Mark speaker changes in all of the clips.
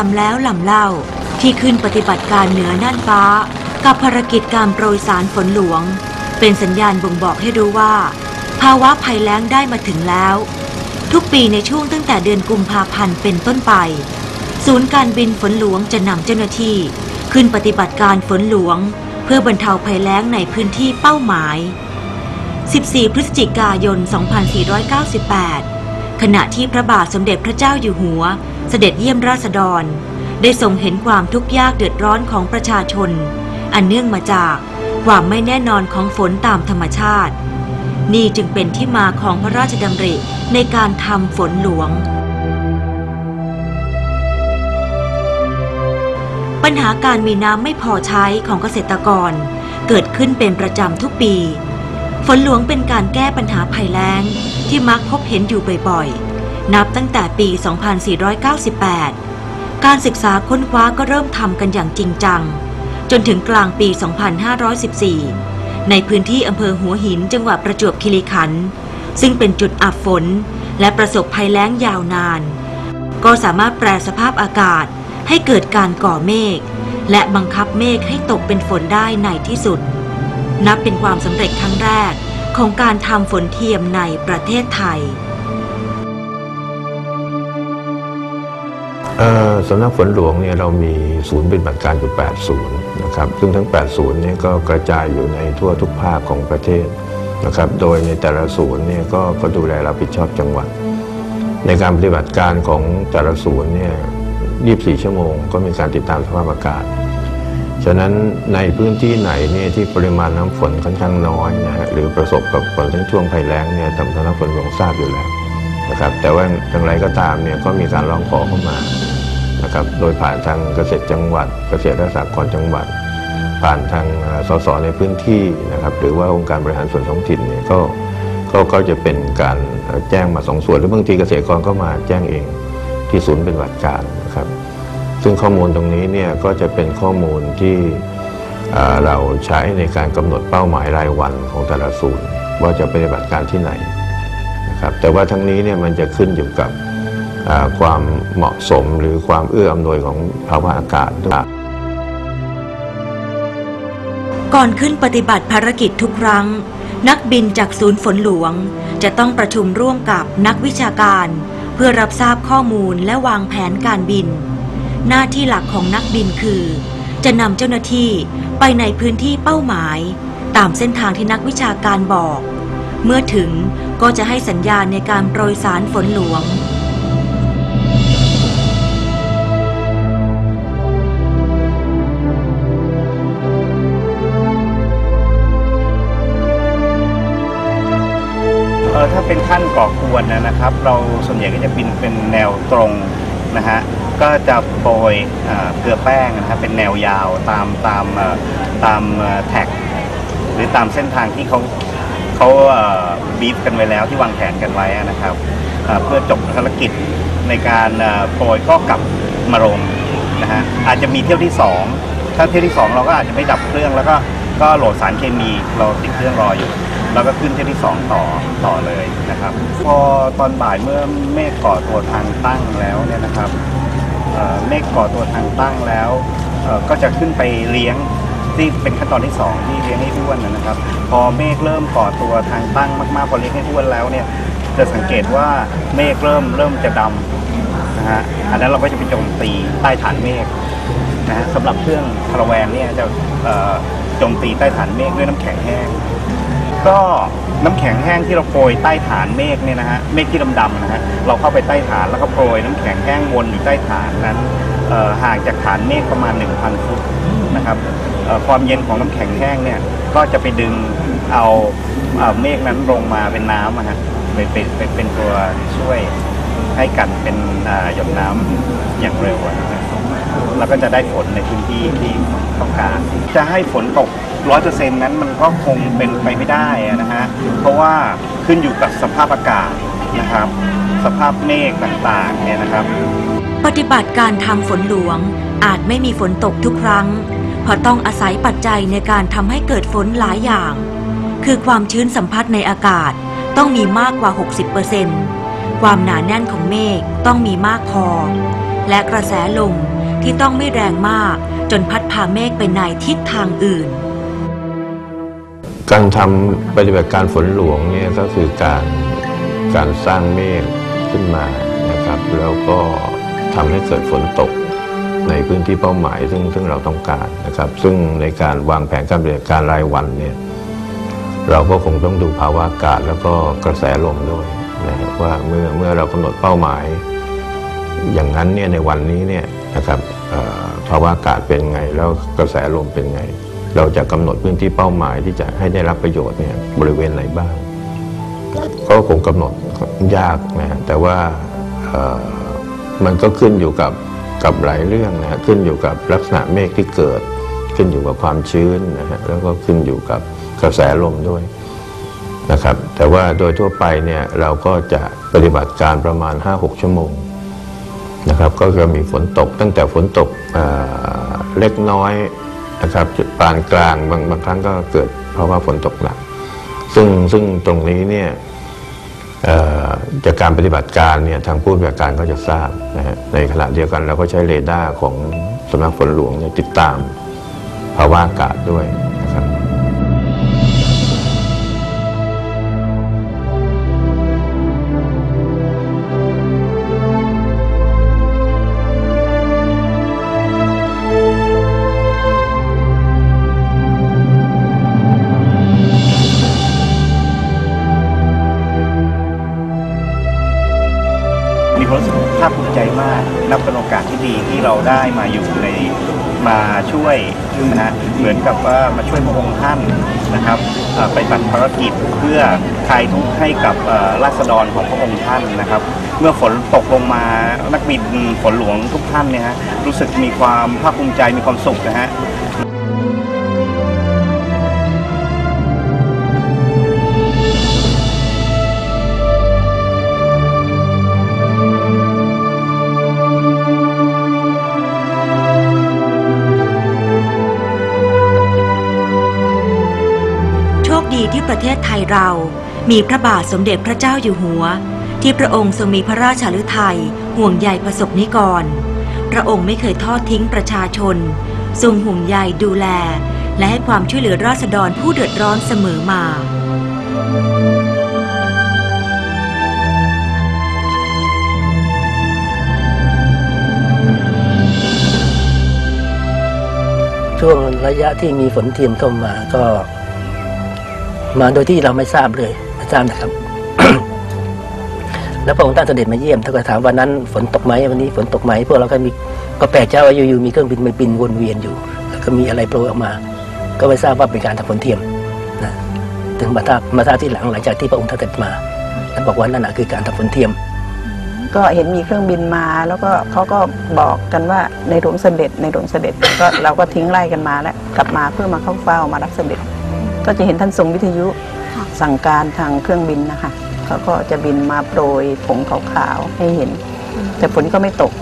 Speaker 1: ลำแล้วลำเล่า ที่ขึ้นปฏิบัติการเหนือน่านฟ้า กับภารกิจการโปรยสารฝนหลวง เป็นสัญญาณบ่งบอกให้รู้ว่า ภาวะภัยแล้งได้มาถึงแล้ว ทุกปีในช่วงตั้งแต่เดือนกุมภาพันธ์เป็นต้นไป ศูนย์การบินฝนหลวงจะนำเจ้าหน้าที่ ขึ้นปฏิบัติการฝนหลวง เพื่อบรรเทาภัยแล้งในพื้นที่เป้าหมาย 14 พฤศจิกายน 2498 ขณะที่พระบาทสมเด็จพระเจ้าอยู่หัว เสด็จเยี่ยมราษฎร ได้ทรงเห็นความทุกข์ยากเดือดร้อนของประชาชน อันเนื่องมาจากความไม่แน่นอนของฝนตามธรรมชาติ นี่จึงเป็นที่มาของพระราชดำริในการทำฝนหลวง ปัญหาการมีน้ำไม่พอใช้ของเกษตรกร เกิดขึ้นเป็นประจำทุกปี ฝนหลวงเป็นการแก้ปัญหาภัยแล้งที่มักพบเห็นอยู่บ่อยๆ นับตั้งแต่ปี 2498 การศึกษาค้นคว้าก็เริ่มทำกันอย่างจริงจัง จนถึงกลางปี 2514 ในพื้นที่อำเภอหัวหินจังหวัดประจวบคีรีขันธ์ซึ่งเป็นจุดอับฝนและประสบภัยแล้งยาวนาน ก็สามารถแปลสภาพอากาศให้เกิดการก่อเมฆและบังคับเมฆให้ตกเป็นฝนได้ในที่สุด นับเป็นความสำเร็จครั้งแรกของการทำฝนเทียมในประเทศไทย
Speaker 2: สำนักฝนหลวงเนี่ยเรามีศูนย์ปฏิบัติการอยู่8ศูนย์นะครับ ซึ่งทั้ง8ศูนย์เนี่ยก็กระจายอยู่ในทั่วทุกภาคของประเทศนะครับ โดยในแต่ละศูนย์เนี่ยก็ก็ดูแลรับผิดชอบจังหวัด ในการปฏิบัติการของแต่ละศูนย์เนี่ย 24 ชั่วโมงก็มีการติดตามสภาพอากาศ ฉะนั้นในพื้นที่ไหนเนี่ยที่ปริมาณน้ำฝนค่อนข้างน้อยนะฮะหรือประสบกับฝนทั้งช่วงภัยแล้งเนี่ยทางสำนักฝนหลวงทราบอยู่แล้ว นะครับแต่ว่าอย่างไรก็ตามเนี่ยก็มีการร้องขอเข้ามานะครับโดยผ่านทางเกษตรจังหวัด เกษตรและสหกรณ์จังหวัด ผ่านทางสสในพื้นที่นะครับหรือว่าองค์การบริหารส่วนท้องถิ่นเนี่ยก็ก็ก็จะเป็นการแจ้งมาสองส่วนหรือบางทีเกษตรกรก็มาแจ้งเองที่ศูนย์เป็นวัติการนะครับ ซึ่งข้อมูลตรงนี้เนี่ยก็จะเป็นข้อมูลที่เราใช้ในการกำหนดเป้าหมายรายวันของแต่ละศูนย์ ว่าจะปฏิบัติการที่ไหน ครับแต่ว่าทั้งนี้เนี่ยมันจะขึ้นอยู่กับความเหมาะสมหรือความเอื้ออำนวยของภาวะอากาศด้วย
Speaker 1: ก่อนขึ้นปฏิบัติภารกิจทุกครั้ง นักบินจากศูนย์ฝนหลวง จะต้องประชุมร่วมกับนักวิชาการ เพื่อรับทราบข้อมูลและวางแผนการบิน หน้าที่หลักของนักบินคือ จะนำเจ้าหน้าที่ไปในพื้นที่เป้าหมาย ตามเส้นทางที่นักวิชาการบอก เมื่อถึงก็จะให้สัญญาณในการโปรยสารฝนหลวง
Speaker 3: ถ้าเป็นขั้นก่อกวนนะครับ เราส่วนใหญ่ก็จะบินเป็นแนวตรงนะฮะก็จะโปรยเกลือแป้งนะครับเป็นแนวยาวตามตามตามแท็ก หรือตามเส้นทางที่เขา เขาบีฟกันไว้แล้วที่วางแผนกันไว้นะครับเพื่อจบภารกิจในการเอ่อโปรยก็กลับมาลงนะฮะอาจจะมีเที่ยวที่สองถ้าเที่ยวที่สองเราก็อาจจะไม่ดับเครื่อง แล้วก็ก็โหลดสารเคมีเราติดเครื่องรออยู่แล้วก็ขึ้นเที่ยวที่สองต่อต่อเลยนะครับ พอตอนบ่ายเมื่อเมฆก่อตัวทางตั้งแล้วเนี่ยนะครับเอ่อเมฆก่อตัวทางตั้งแล้วก็จะขึ้นไปเลี้ยง ที่เป็นขั้นตอนที่สองที่เลี้ยงให้อ้วนนะครับ พอเมฆเริ่มก่อตัวทางตั้งมากๆพอเลี้ยงให้อ้วนแล้วเนี่ยจะสังเกตว่าเมฆเริ่มเริ่มจะดำนะฮะอันนั้นเราก็จะไปโจมตีใต้ฐานเมฆนะฮะสำหรับเครื่องคาราแวนเนี่ยจะโจมตีใต้ฐานเมฆด้วยน้ำแข็งแห้งก็น้ำแข็งแห้งที่เราโปรยใต้ฐานเมฆเนี่ยนะฮะเมฆที่ดำๆนะฮะเราเข้าไปใต้ฐานแล้วก็โปรยน้ำแข็งแห้งวนอยู่ใต้ฐานนั้นห่างจากฐานเมฆประมาณ 1,000 ฟุตนะครับ ความเย็นของน้ำแข็งแห้งเนี่ยก็จะไปดึงเอาเมฆนั้นลงมาเป็นน้ำนะฮะเป็นเป็นเป็นเป็นตัวช่วยให้กันเป็นอ่าหยดน้ำอย่างเร็วอะนะครับแล้วก็จะได้ฝนในพื้นที่ที่ต้องการ จะให้ฝนตกร้อยเปอร์เซ็นต์นั้นมันก็คงเป็นไปไม่ได้นะฮะ เพราะว่าขึ้นอยู่กับสภาพอากาศนะครับ สภาพเมฆต่างๆเนี่ยนะครับ
Speaker 1: ปฏิบัติการทำฝนหลวงอาจไม่มีฝนตกทุกครั้ง เพราะต้องอาศัยปัจจัยในการทำให้เกิดฝนหลายอย่าง คือความชื้นสัมผัสในอากาศต้องมีมากกว่า 60%ความหนาแน่นของเมฆต้องมีมากพอ และกระแสลมที่ต้องไม่แรงมากจนพัดพาเมฆไปในทิศทางอื่น
Speaker 2: การทำปฏิบัติการฝนหลวงเนี่ยก็คือการการสร้างเมฆขึ้นมานะครับ แล้วก็ทำให้เกิดฝนตก ในพื้นที่เป้าหมายซึ่งซึ่งเราต้องการนะครับ ซึ่งในการวางแผนการปฏิบัติการรายวันเนี่ยเราก็คงต้องดูภาวะอากาศแล้วก็กระแสลมด้วยนะครับว่าเมื่อเมื่อเรากำหนดเป้าหมาย อย่างนั้นเนี่ยในวันนี้เนี่ยนะครับภาวะอากาศเป็นไง แล้วกระแสลมเป็นไง เราจะกำหนดพื้นที่เป้าหมายที่จะให้ได้รับประโยชน์เนี่ยบริเวณไหนบ้างก็คงกำหนดยากนะแต่ว่ามันก็ขึ้นอยู่กับ กับหลายเรื่องนะฮะขึ้นอยู่กับลักษณะเมฆที่เกิด ขึ้นอยู่กับความชื้นนะฮะแล้วก็ขึ้นอยู่กับกระแสลมด้วยนะครับ แต่ว่าโดยทั่วไปเนี่ยเราก็จะปฏิบัติการประมาณ 5-6 ชั่วโมงนะครับก็จะมีฝนตกตั้งแต่ฝนตกเเล็กน้อยนะครับจุดปานกลางบางบางครั้งก็เกิดเพราะว่าฝนตกหนัก ซึ่งซึ่งตรงนี้เนี่ย จากการปฏิบัติการเนี่ยทางผู้ปฏิบัติการก็จะทราบนะฮะในขณะเดียวกันเราก็ใช้เรดาร์ของสำนักฝนหลวงเนี่ยติดตามภาวะอากาศด้วยนะครับ
Speaker 3: ภาคภูมิใจมาก นับเป็นโอกาสที่ดีที่เราได้มาอยู่ในมาช่วยนะฮะเหมือนกับว่ามาช่วยพระองค์ท่านนะครับเอ่อไปตัดภารกิจเพื่อคลายทุกข์ให้กับราษฎรของพระองค์ท่านนะครับ เมื่อฝนตกลงมานักบินฝนหลวงทุกท่านเนี่ยฮะรู้สึกมีความภาคภูมิใจมีความสุขนะฮะ
Speaker 1: ที่ประเทศไทยเรา มีพระบาทสมเด็จพระเจ้าอยู่หัว ที่พระองค์ทรงมีพระราชาฤทัยห่วงใยประสบนิกร พระองค์ไม่เคยทอดทิ้งประชาชน ทรงห่วงใยดูแล และให้ความช่วยเหลือราษฎรผู้เดือดร้อนเสมอมา
Speaker 4: ช่วงระยะที่มีฝนเทียมเข้ามาก็ มาโดยที่เราไม่ทราบเลยไม่ทราบนะครับ แล้วพระองค์ท่านเสด็จมาเยี่ยมท่านก็ถามวันนั้นฝนตกไหมวันนี้ฝนตกไหมพวกเราก็มีก็แปลกใจว่าอยู่ๆมีเครื่องบินมาบินวนเวียนอยู่ แล้วก็มีอะไรโปรยออกมา ก็ไม่ทราบว่าเป็นการทำฝนเทียมนะถึงมาทราบมาทราบที่หลังหลังจากที่พระองค์ท่านเสด็จมาแล้วบอกว่านั่นนะคือการทำฝนเทียม
Speaker 5: ก็เห็นมีเครื่องบินมาแล้วก็เขาก็บอกกันว่าในหลวงเสด็จในหลวงเสด็จก็เราก็ทิ้งไล่กันมาแล้วกลับมาเพื่อมาเข้าเฝ้ามารับเสด็จ ก็จะเห็นท่านทรงวิทยุสั่งการทางเครื่องบินนะคะเขาก็จะบินมาโปรยผงขาวๆให้เห็น แต่ฝนก็ไม่ตก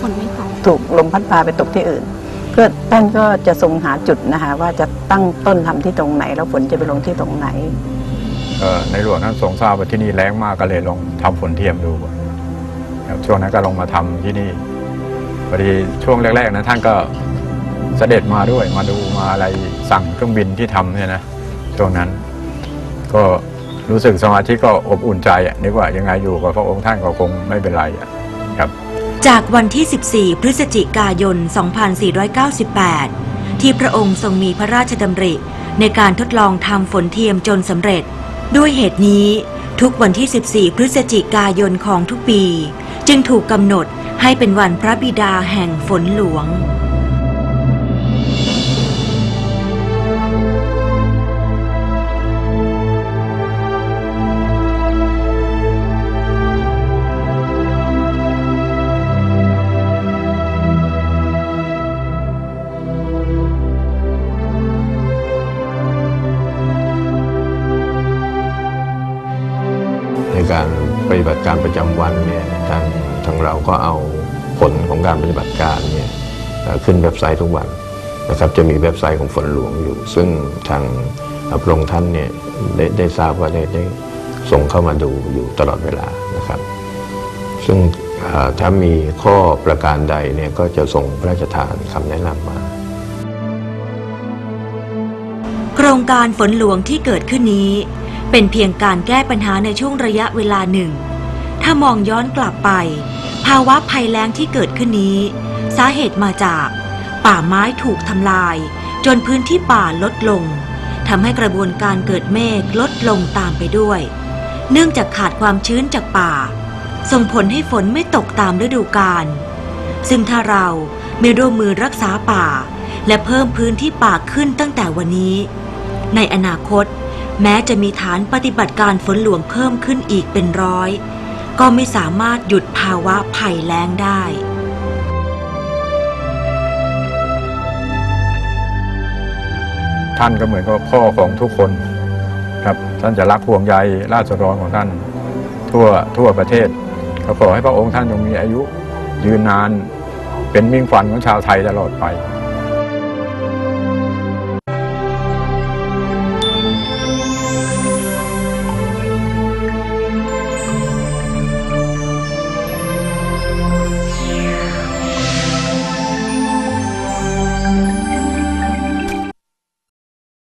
Speaker 6: ฝนไม่ตก
Speaker 5: ถูกลมพัดพาไปตกที่อื่นเพื่อท่านก็จะทรงหาจุดนะคะว่าจะตั้งต้นทำที่ตรงไหน แล้วฝนจะไปลงที่ตรงไหน
Speaker 7: เอ่อในหลวงท่านทรงทราบว่าที่นี่แรงมากก็เลยลองทำฝนเทียมดูครับช่วงนั้นก็ลงมาทำที่นี่พอดีช่วงแรกๆนะท่านก็เสด็จมาด้วยมาดูมาอะไรสั่งเครื่องบินที่ทำเนี่ยนะ ช่วงนั้น ก็รู้สึกสมาธิก็อบอุ่นใจนึกว่ายังไงอยู่กับพระองค์ท่านก็คงไม่เป็นไรครับ
Speaker 1: จากวันที่ 14 พฤศจิกายน 2498 ที่พระองค์ทรงมีพระราชดำริในการทดลองทำฝนเทียมจนสำเร็จ ด้วยเหตุนี้ทุกวันที่ 14 พฤศจิกายนของทุกปี จึงถูกกำหนดให้เป็นวันพระบิดาแห่งฝนหลวง
Speaker 2: ฏิบัติการประจำวันเนี่ยทางทางเราก็เอาผลของการปฏิบัติการเนี่ยขึ้นเว็บไซต์ทุกวันนะครับจะมีเว็บไซต์ของฝนหลวงอยู่ ซึ่งทางพระองค์ท่านเนี่ยได้ได้ทราบว่าได้ได้ส่งเข้ามาดูอยู่ตลอดเวลานะครับ ซึ่งถ้ามีข้อประการใดเนี่ยก็จะส่งพระราชทานคำแนะนำมา
Speaker 1: โครงการฝนหลวงที่เกิดขึ้นนี้ เป็นเพียงการแก้ปัญหาในช่วงระยะเวลาหนึ่ง ถ้ามองย้อนกลับไป ภาวะภัยแล้งที่เกิดขึ้นนี้ สาเหตุมาจาก ป่าไม้ถูกทำลาย จนพื้นที่ป่าลดลงทำให้กระบวนการเกิดเมฆลดลงตามไปด้วย เนื่องจากขาดความชื้นจากป่า ส่งผลให้ฝนไม่ตกตามฤดูกาลซึ่งถ้าเราไม่ร่วมมือรักษาป่า และเพิ่มพื้นที่ป่าขึ้นตั้งแต่วันนี้ ในอนาคต แม้จะมีฐานปฏิบัติการฝนหลวงเพิ่มขึ้นอีกเป็นร้อย ก็ไม่สามารถหยุดภาวะภัยแล้งได้
Speaker 7: ท่านก็เหมือนกับพ่อของทุกคนครับท่านจะรักห่วงใยราษฎรของท่าน ทั่วทั่วประเทศก็ขอให้พระองค์ท่านจงมีอายุยืนนานเป็นมิ่งขวัญของชาวไทยตลอดไป